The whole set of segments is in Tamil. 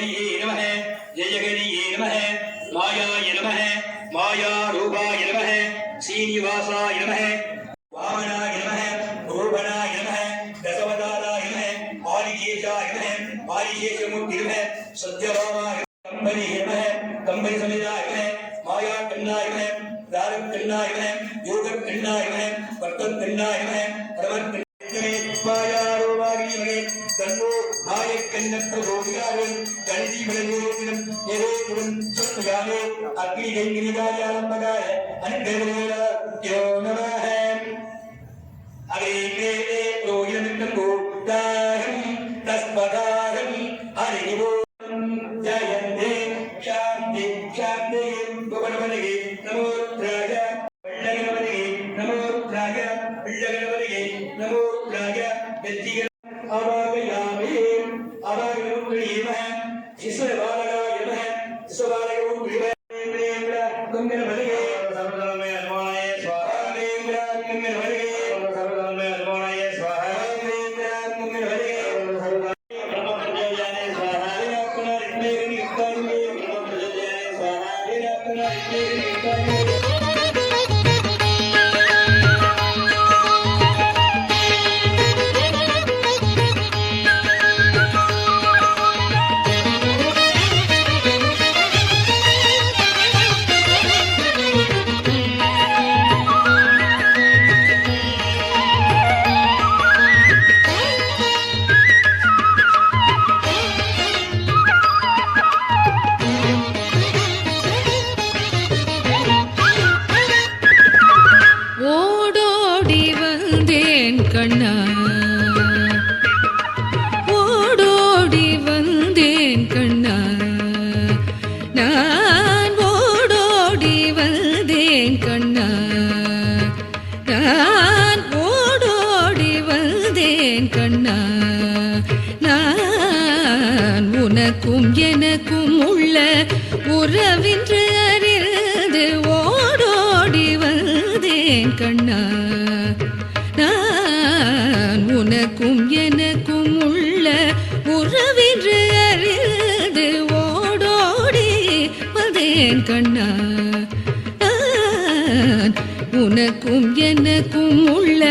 लिङ्गाय नमः नमः जयगणिये नमः, मायाय नमः, मायारूपाय नमः, श्रीनिवासाय नमः, वामनाय नमः रूपणाय नमः, दशवताराय नमः आदिकेशाय नमः आदिशेषमूर्ति नमः, सत्यभामाय कम्बरी नमः, कम्बरी समेताय नमः मायाकन्नाय नमः दारकन्नाय नमः योगकन्नाय नमः वर्तकन्नाय नमः परमकन्नाय நாயக்கண்ணற்ற ரோகியார்கள் கணிதி விளையோரிடம் ஏதோபுரம் சொத்துகாலே அக்னி யோ நமஹ தஸ்மதாரம் ஜயந்தே சாந்தி சாந்தி புவனவனகே நமோ Thank you. ஓடோடி வந்தேன் கண்ணா. ஓடோடி வந்தேன் கண்ணா. நான் ஓடோடி வந்தேன் கண்ணா. நான் ஓடோடி வந்தேன் கண்ணா. நான் உனக்கும் எனக்கும் உள்ள உறவின்று கண்ணா நான் உனக்கும் எனக்கும் உள்ள உறவென்று அறிந்து ஓடோடி வந்தேன் கண்ணா. நான் உனக்கும் எனக்கும் உள்ள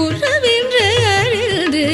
உறவென்று அறிந்து